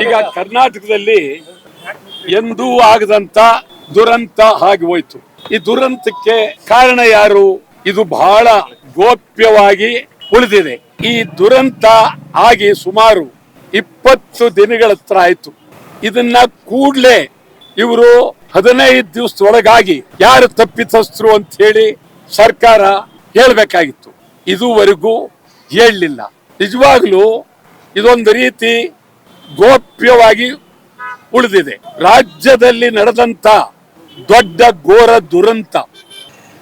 ಈಗ ಕರ್ನಾಟಕದಲ್ಲಿ ಎಂದೂ ಆಗದಂತ ದುರಂತ ಆಗಿ ಹೋಯ್ತು. ಈ ದುರಂತಕ್ಕೆ ಕಾರಣ ಯಾರು? ಇದು ಬಹಳ ಗೋಪ್ಯವಾಗಿ ಉಳಿದಿದೆ. ಈ ದುರಂತ ಆಗಿ ಸುಮಾರು ಇಪ್ಪತ್ತು ದಿನಗಳ ಹತ್ರ ಆಯ್ತು. ಇದನ್ನ ಕೂಡ್ಲೆ ಇವರು ಹದಿನೈದು ದಿವಸದೊಳಗಾಗಿ ಯಾರು ತಪ್ಪಿತಸ್ಥರು ಅಂತ ಹೇಳಿ ಸರ್ಕಾರ ಹೇಳಬೇಕಾಗಿತ್ತು. ಇದುವರೆಗೂ ಹೇಳಲಿಲ್ಲ. ನಿಜವಾಗ್ಲೂ ಇದೊಂದು ರೀತಿ ಗೋಪ್ಯವಾಗಿ ಉಳಿದಿದೆ. ರಾಜ್ಯದಲ್ಲಿ ನಡೆದಂತ ದೊಡ್ಡ ಘೋರ ದುರಂತ.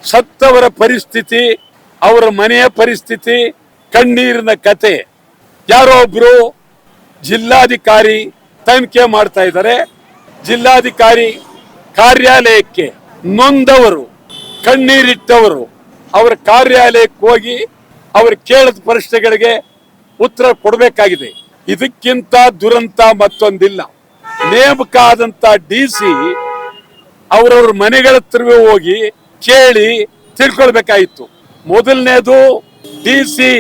ಸತ್ತವರ ಪರಿಸ್ಥಿತಿ, ಅವರ ಮನೆಯ ಪರಿಸ್ಥಿತಿ, ಕಣ್ಣೀರಿನ ಕತೆ. ಯಾರೋ ಒಬ್ರು ಜಿಲ್ಲಾಧಿಕಾರಿ ತನಿಖೆ ಮಾಡ್ತಾ ಇದ್ದಾರೆ. ಜಿಲ್ಲಾಧಿಕಾರಿ ಕಾರ್ಯಾಲಯಕ್ಕೆ ನೊಂದವರು, ಕಣ್ಣೀರಿಟ್ಟವರು. ಅವರ ಕಾರ್ಯಾಲಯಕ್ಕೆ ಹೋಗಿ ಅವರು ಕೇಳಿದ ಪ್ರಶ್ನೆಗಳಿಗೆ ಉತ್ತರ ಕೊಡಬೇಕಾಗಿದೆ. ಇದಕ್ಕಿಂತ ದುರಂತ ಮತ್ತೊಂದಿಲ್ಲ. ನೇಮಕ ಆದಂತ ಡಿ ಸಿ ಅವ್ರವ್ರ ಮನೆಗಳ ಹೋಗಿ ಕೇಳಿ ತಿಳ್ಕೊಳ್ಬೇಕಾಯಿತು. ಮೊದಲನೇದು ಡಿ ಸಿ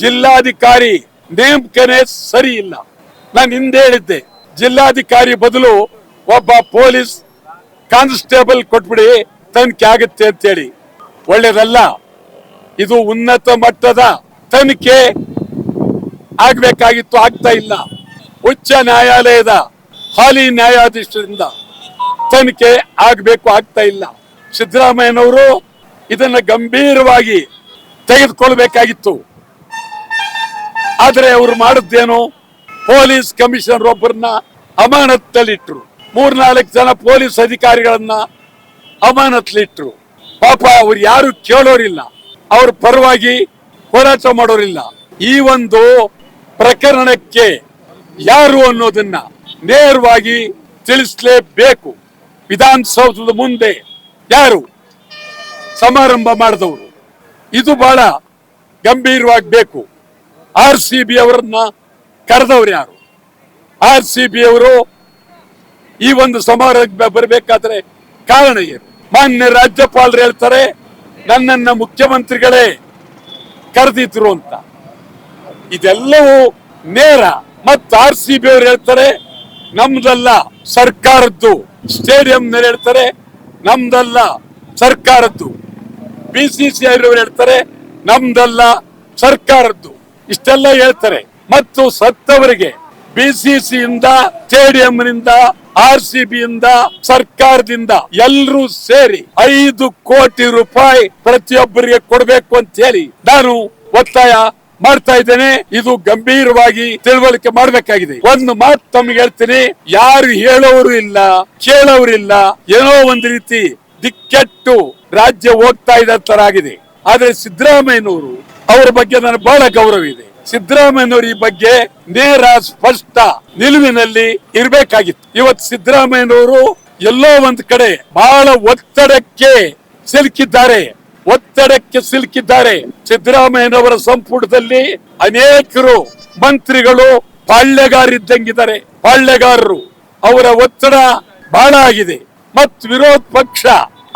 ಜಿಲ್ಲಾಧಿಕಾರಿ ನೇಮಕನೇ ಸರಿ ಇಲ್ಲ. ನಾನು ಹಿಂದೆ ಹೇಳಿದ್ದೆ, ಜಿಲ್ಲಾಧಿಕಾರಿ ಬದಲು ಒಬ್ಬ ಪೊಲೀಸ್ ಕಾನ್ಸ್ಟೇಬಲ್ ಕೊಟ್ಬಿಡಿ, ತನಿಖೆ ಆಗುತ್ತೆ ಅಂತೇಳಿ ಒಳ್ಳೇದಲ್ಲ, ಇದು ಉನ್ನತ ಮಟ್ಟದ ತನಿಖೆ ಆಗ್ಬೇಕಾಗಿತ್ತು, ಆಗ್ತಾ ಇಲ್ಲ. ಉಚ್ಚ ನ್ಯಾಯಾಲಯದ ಹಾಲಿ ನ್ಯಾಯಾಧೀಶರಿಂದ ತನಿಖೆ ಆಗ್ಬೇಕು, ಆಗ್ತಾ ಇಲ್ಲ. ಸಿದ್ದರಾಮಯ್ಯನವರು ಇದನ್ನ ಗಂಭೀರವಾಗಿ ತೆಗೆದುಕೊಳ್ಬೇಕಾಗಿತ್ತು. ಆದರೆ ಅವರು ಮಾಡಿದ್ದೇನು ಪೊಲೀಸ್ ಕಮಿಷನರ್ ಒಬ್ಬರನ್ನ ಅಮಾನತ್ತಲ್ಲಿಟ್ರು. ಮೂರ್ನಾಲ್ಕು ಜನ ಪೊಲೀಸ್ ಅಧಿಕಾರಿಗಳನ್ನ ಅಮಾನತ್ಲಿಟ್ರು ಪಾಪ ಅವ್ರು ಯಾರು ಕೇಳೋರಿಲ್ಲ. ಅವ್ರ ಪರವಾಗಿ ಹೋರಾಟ ಮಾಡೋರಿಲ್ಲ. ಈ ಒಂದು ಪ್ರಕರಣಕ್ಕೆ ಯಾರು ಅನ್ನೋದನ್ನ ನೇರವಾಗಿ ತಿಳಿಸಲೇಬೇಕು. ವಿಧಾನಸೌಧದ ಮುಂದೆ ಯಾರು ಸಮಾರಂಭ ಮಾಡಿದವರು? ಇದು ಬಹಳ ಗಂಭೀರವಾಗಬೇಕು ಆರ್ ಸಿ ಬಿ ಅವರನ್ನ ಕರೆದವ್ರು ಯಾರು? ಆರ್ ಸಿ ಬಿ ಅವರು ಈ ಒಂದು ಸಮಾರಂಭ ಬರಬೇಕಾದ್ರೆ ಕಾರಣ ಏನು? ಮಾನ್ಯ ರಾಜ್ಯಪಾಲರು ಹೇಳ್ತಾರೆ, ನನ್ನನ್ನ ಮುಖ್ಯಮಂತ್ರಿಗಳೇ ಕರೆದಿದ್ರು ಅಂತ. ಇದೆಲ್ಲವೂ ನೇರ ಮತ್ತು ಆರ್ ಸಿ ಬಿ ಅವ್ರು ಹೇಳ್ತಾರೆ, ನಮ್ದಲ್ಲ ಸರ್ಕಾರದ್ದು. ಸ್ಟೇಡಿಯಂ ಹೇಳ್ತಾರೆ, ನಮ್ದಲ್ಲ ಸರ್ಕಾರದ್ದು. ಬಿ ಸಿ ಸಿ ಅವರು ಹೇಳ್ತಾರೆ, ನಮ್ದಲ್ಲ ಸರ್ಕಾರದ್ದು. ಇಷ್ಟೆಲ್ಲ ಹೇಳ್ತಾರೆ. ಮತ್ತು ಸತ್ತವರಿಗೆ ಬಿ ಸಿ ಇಂದ ಸ್ಟೇಡಿಯಂನಿಂದ ಆರ್ ಸಿ ಬಿ ಇಂದ, ಸರ್ಕಾರದಿಂದ ಎಲ್ಲರೂ ಸೇರಿ ಐದು ಕೋಟಿ ರೂಪಾಯಿ ಪ್ರತಿಯೊಬ್ಬರಿಗೆ ಕೊಡಬೇಕು ಅಂತ ಹೇಳಿ ನಾನು ಒತ್ತಾಯ ಮಾಡ್ತಾ ಇದ್ದೇನೆ. ಇದು ಗಂಭೀರವಾಗಿ ತಿಳುವಳಿಕೆ ಮಾಡಬೇಕಾಗಿದೆ. ಒಂದು ಮಾತು ತಮಗೆ ಹೇಳ್ತೀನಿ. ಯಾರು ಹೇಳೋರು ಇಲ್ಲ, ಕೇಳೋರು ಇಲ್ಲ, ಏನೋ ಒಂದು ರೀತಿ ದಿಕ್ಕೆಟ್ಟು ರಾಜ್ಯ ಹೋಗ್ತಾ ಇದ್ದ ತರ ಆಗಿದೆ. ಆದ್ರೆ ಸಿದ್ದರಾಮಯ್ಯನವರು ಅವರ ಬಗ್ಗೆ ನನಗೆ ಬಹಳ ಗೌರವ ಇದೆ. ಸಿದ್ದರಾಮಯ್ಯನವರು ಈ ಬಗ್ಗೆ ನೇರ ಸ್ಪಷ್ಟ ನಿಲುವಿನಲ್ಲಿ ಇರಬೇಕಾಗಿತ್ತು. ಇವತ್ತು ಸಿದ್ದರಾಮಯ್ಯನವರು ಎಲ್ಲೋ ಒಂದ್ ಕಡೆ ಬಹಳ ಒತ್ತಡಕ್ಕೆ ಸಿಲುಕಿದ್ದಾರೆ. ಒತ್ತಡಕ್ಕೆ ಸಿಲುಕಿದ್ದಾರೆ. ಸಿದ್ದರಾಮಯ್ಯನವರ ಸಂಪುಟದಲ್ಲಿ ಅನೇಕರು ಮಂತ್ರಿಗಳು, ಪಾಳ್ಯಗಾರಿದ್ದಂಗಿದ್ದಾರೆ. ಪಾಳ್ಯಗಾರರು, ಅವರ ಒತ್ತಡ ಬಹಳ ಆಗಿದೆ. ಮತ್ತು ವಿರೋಧ ಪಕ್ಷ,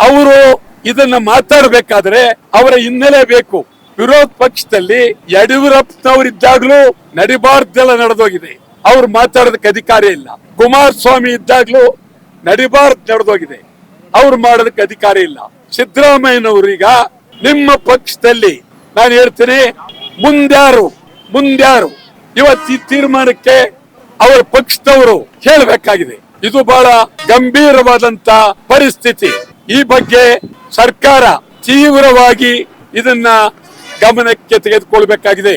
ಅವರು ಇದನ್ನ ಮಾತಾಡಬೇಕಾದ್ರೆ ಅವರ ಹಿನ್ನೆಲೆ ಬೇಕು. ವಿರೋಧ ಪಕ್ಷದಲ್ಲಿ ಯಡಿಯೂರಪ್ಪನವರಿದ್ದಾಗ್ಲೂ ನಡಿಬಾರ್ದೆಲ್ಲ ನಡೆದೋಗಿದೆ. ಅವ್ರು ಮಾತಾಡೋದಕ್ಕೆ ಅಧಿಕಾರ ಇಲ್ಲ. ಕುಮಾರಸ್ವಾಮಿ ಇದ್ದಾಗ್ಲೂ ನಡಿಬಾರ್ದು ನಡೆದೋಗಿದೆ. ಅವ್ರು ಮಾಡೋದಕ್ಕೆ ಅಧಿಕಾರ ಇಲ್ಲ. ಸಿದ್ದರಾಮಯ್ಯನವರು ಈಗ ನಿಮ್ಮ ಪಕ್ಷದಲ್ಲಿ ನಾನು ಹೇಳ್ತೀನಿ, ಮುಂದ್ಯಾರು ಮುಂದ್ಯಾರು. ಇವತ್ತು ಈ ತೀರ್ಮಾನಕ್ಕೆ ಅವರ ಪಕ್ಷದವರು ಹೇಳಬೇಕಾಗಿದೆ. ಇದು ಬಹಳ ಗಂಭೀರವಾದಂತ ಪರಿಸ್ಥಿತಿ. ಈ ಬಗ್ಗೆ ಸರ್ಕಾರ ತೀವ್ರವಾಗಿ ಇದನ್ನ ಗಮನಕ್ಕೆ ತೆಗೆದುಕೊಳ್ಬೇಕಾಗಿದೆ.